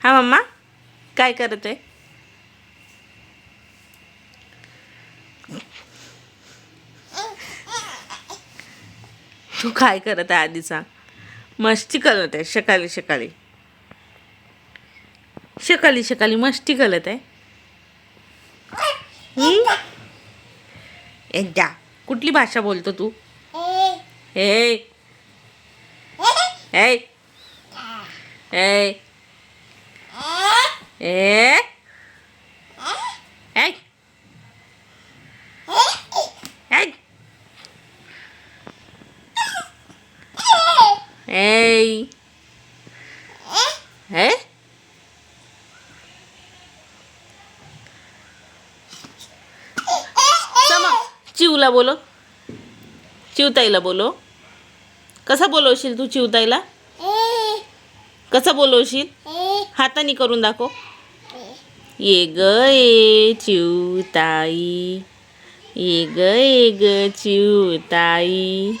हा मम्मा काय करत आहे तू काय करत आहे आधी सांग मस्ती करत आहे सकाळी सकाळी. सकाळी सकाळी मस्ती करत आहे. हं? एकदा कुठली भाषा बोलतो तू? हे हे ए? Hey! Hey! चिवला बोलो. चिवताईला बोलो. कसा बोलवशील तू चिवताईला? कसा बोलवशील? हाताने करून दाखव. ये ग ये चिवताई ये ग ये ग चिवताई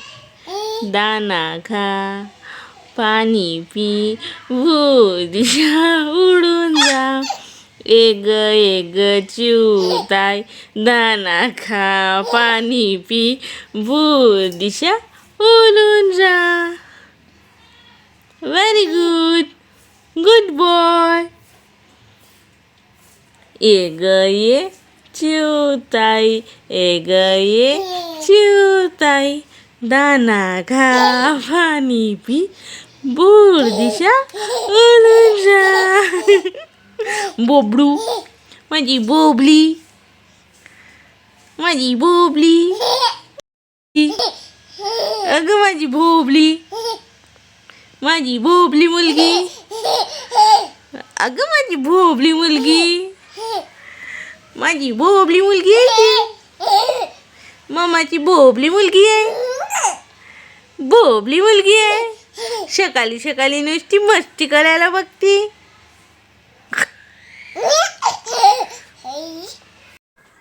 दाना खा पाणी पी दिशा उडून जा। ए ग चिवताय दाना खा पाणी पी दिशा उडून जा। व्हेरी गुड गुड बॉय ए ग ये चिवताई ए ग ये चिवताई दाना खा पाणी पी बूर दिशा उडून जा बोबडू माझी बोबली माझी बोबली अगं माझी भोबली माझी भोबली मुलगी अगं माझी भोबली मुलगी माझी भोबली मुलगी आहे ती. मामाची भोबली मुलगी आहे. भोबली मुलगी आहे. सकाळी सकाळी नुसती मस्ती करायला बघती.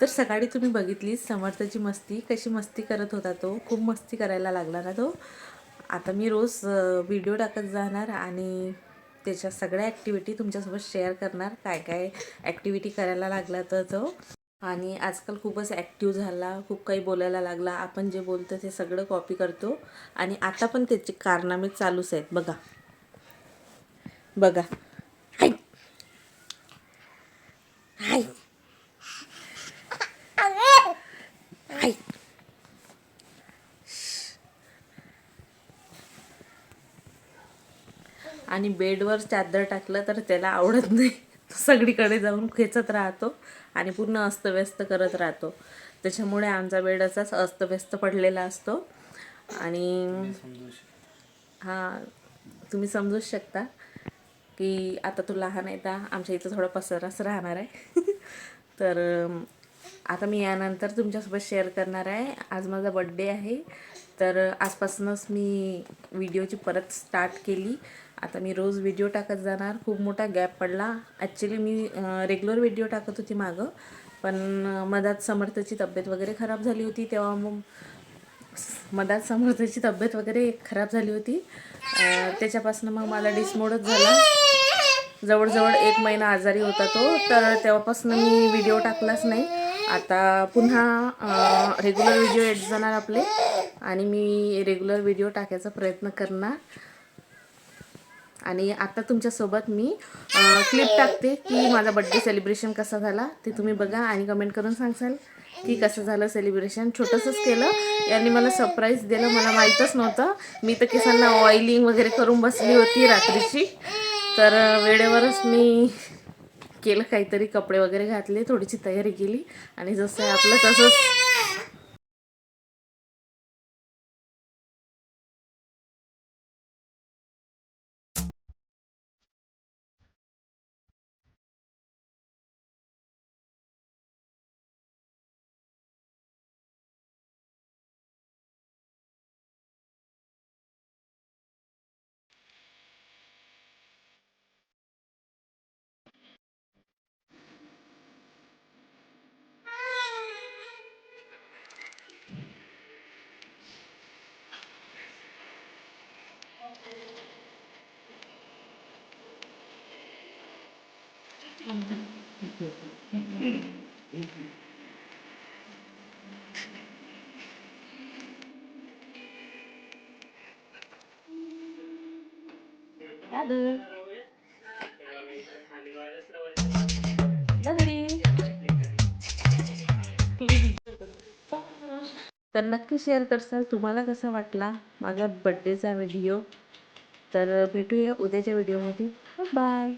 तर सकाळी तुम्ही बघितली समर्थाची मस्ती कशी मस्ती करत होता तो खूप मस्ती करायला लागला ना तो. आता मी रोज व्हिडिओ टाकत जाणार आणि त्याच्या सगळ्या ॲक्टिव्हिटी तुमच्यासोबत शेअर करणार. काय काय ॲक्टिव्हिटी करायला लागला तर तो आणि आजकाल खूपच ॲक्टिव्ह झाला. खूप काही बोलायला लागला. आपण जे बोलतो ते सगळं कॉपी करतो. आणि आता पण त्याचे कारनामे चालूच आहेत. बघा. बघा. आणि बेडवर चादर टाकलं तर त्याला आवडत नाही. तो सगळीकडे जाऊन खेचत राहतो आणि पूर्ण अस्तव्यस्त करत राहतो. त्याच्यामुळे आमचा बेड असाच अस्तव्यस्त पडलेला असतो. आणि हां तुम्ही समजूच शकता की आता तो लहान आहे तर आमच्या इथं थोडा पसराच राहणार आहे. तर आता मी यानंतर तुमच्यासोबत शेअर करणार आहे. आज माझा बड्डे आहे. तर आजपासूनच मी व्हिडिओची परत स्टार्ट केली. आता मी रोज व्हिडिओ टाकत जाणार. खूप मोठा गॅप पडला. ॲक्च्युली मी रेग्युलर व्हिडिओ टाकत होती मागं. पण मधात समर्थची तब्येत वगैरे खराब झाली होती. तेव्हा मग मधात समर्थची तब्येत वगैरे खराब झाली होती. त्याच्यापासून मग मला डिसमोडच झाला. जवळजवळ एक महिना आजारी होता तो. तर तेव्हापासून मी व्हिडिओ टाकलाच नाही. आता पुन्हा रेग्युलर व्हिडिओ येत जाणार आपले. आणि मी रेग्युलर व्हिडिओ टाकायचा प्रयत्न करणार. आणि आता तुमच्यासोबत मी क्लिप टाकते की माझा बड्डे सेलिब्रेशन कसा झाला ते तुम्ही बघा आणि कमेंट करून सांगसाल की कसं झालं सेलिब्रेशन छोटंसंच केलं. यांनी मला सरप्राईज दिलं. मला माहीतच नव्हतं. मी तर केसांना ऑइलिंग वगैरे करून बसली होती रात्रीची. तर वेळेवरच मी केलं काहीतरी कपडे वगैरे घातले थोडीशी तयारी केली. आणि जसं आपलं तसंच तर नक्की शेअर करसाल तुम्हाला कसा वाटला माझा बड्डेचा व्हिडिओ तर भेटूया उद्याच्या व्हिडिओमध्ये बाय